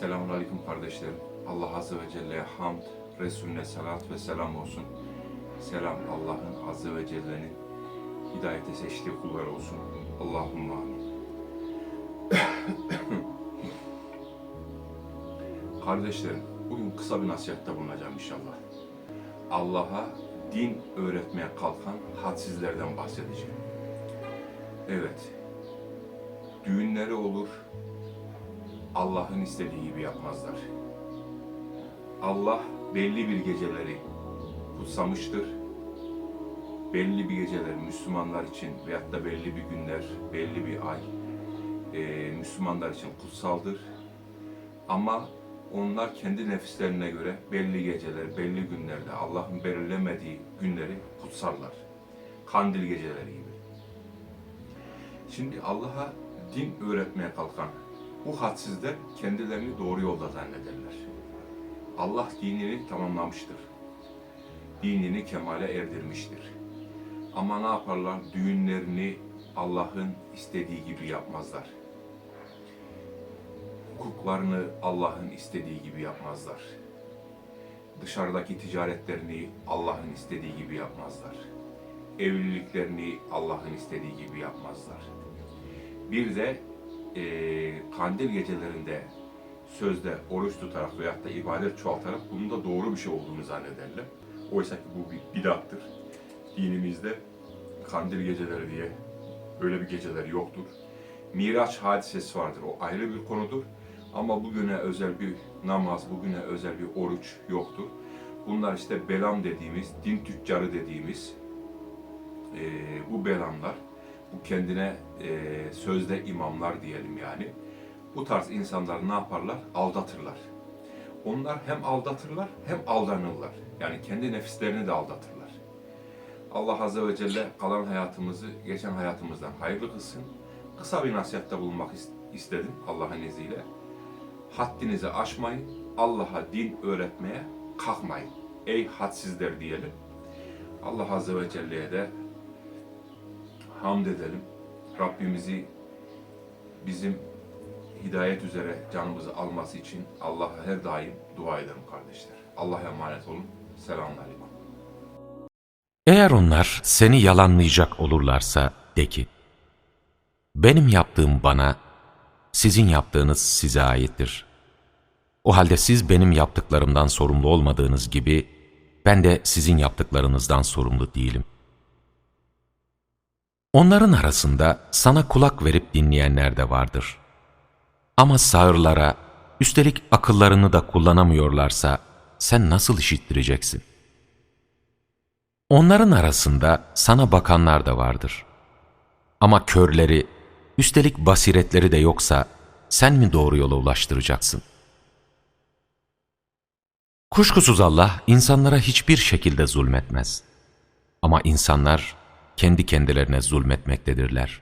Selamun Aleyküm kardeşlerim. Allah Azze ve Celle'ye hamd, Resulüne salat ve selam olsun. Selam Allah'ın Azze ve Celle'nin hidayete seçtiği kulları olsun. Allahümme amin. Kardeşlerim, bugün kısa bir nasihatte bulunacağım inşallah. Allah'a din öğretmeye kalkan hadsizlerden bahsedeceğim. Evet, düğünleri olur, Allah'ın istediği gibi yapmazlar. Allah belli bir geceleri kutsamıştır. Belli bir geceler Müslümanlar için veyahut da belli bir günler, belli bir ay e, Müslümanlar için kutsaldır. Ama onlar kendi nefislerine göre belli geceler, belli günlerde Allah'ın belirlemediği günleri kutsarlar. Kandil geceleri gibi. Şimdi Allah'a din öğretmeye kalkan bu hadsizler kendilerini doğru yolda zannederler. Allah dinini tamamlamıştır. Dinini kemale erdirmiştir. Ama ne yaparlar? Düğünlerini Allah'ın istediği gibi yapmazlar. Hukuklarını Allah'ın istediği gibi yapmazlar. Dışarıdaki ticaretlerini Allah'ın istediği gibi yapmazlar. Evliliklerini Allah'ın istediği gibi yapmazlar. Bir de e, kandil gecelerinde sözde oruç tutarak veyahut da ibadet çoğaltarak bunun da doğru bir şey olduğunu zannederler. Oysa ki bu bir bidattır. Dinimizde kandil geceleri diye böyle bir geceler yoktur. Miraç hadisesi vardır. O ayrı bir konudur. Ama bugüne özel bir namaz, bugüne özel bir oruç yoktur. Bunlar işte belam dediğimiz, din tüccarı dediğimiz e, bu belamlar, bu kendine e, sözde imamlar diyelim yani. Bu tarz insanlar ne yaparlar? Aldatırlar. Onlar hem aldatırlar hem aldanırlar. Yani kendi nefislerini de aldatırlar. Allah Azze ve Celle kalan hayatımızı geçen hayatımızdan hayırlı kılsın. Kısa bir nasihatte bulunmak is- istedim Allah'ın izniyle. Haddinizi aşmayın, Allah'a din öğretmeye kalkmayın. Ey hadsizler diyelim. Allah Azze ve Celle'ye de hamd edelim. Rabbimizi bizim hidayet üzere canımızı alması için Allah'a her daim dua ederim kardeşler. Allah'a emanet olun. Selamünaleyküm. Eğer onlar seni yalanlayacak olurlarsa de ki, benim yaptığım bana, sizin yaptığınız size aittir. O halde siz benim yaptıklarımdan sorumlu olmadığınız gibi, ben de sizin yaptıklarınızdan sorumlu değilim. Onların arasında sana kulak verip dinleyenler de vardır. Ama sağırlara, üstelik akıllarını da kullanamıyorlarsa, sen nasıl işittireceksin? Onların arasında sana bakanlar da vardır. Ama körleri, üstelik basiretleri de yoksa sen mi doğru yola ulaştıracaksın? Kuşkusuz Allah insanlara hiçbir şekilde zulmetmez. Ama insanlar kendi kendilerine zulmetmektedirler.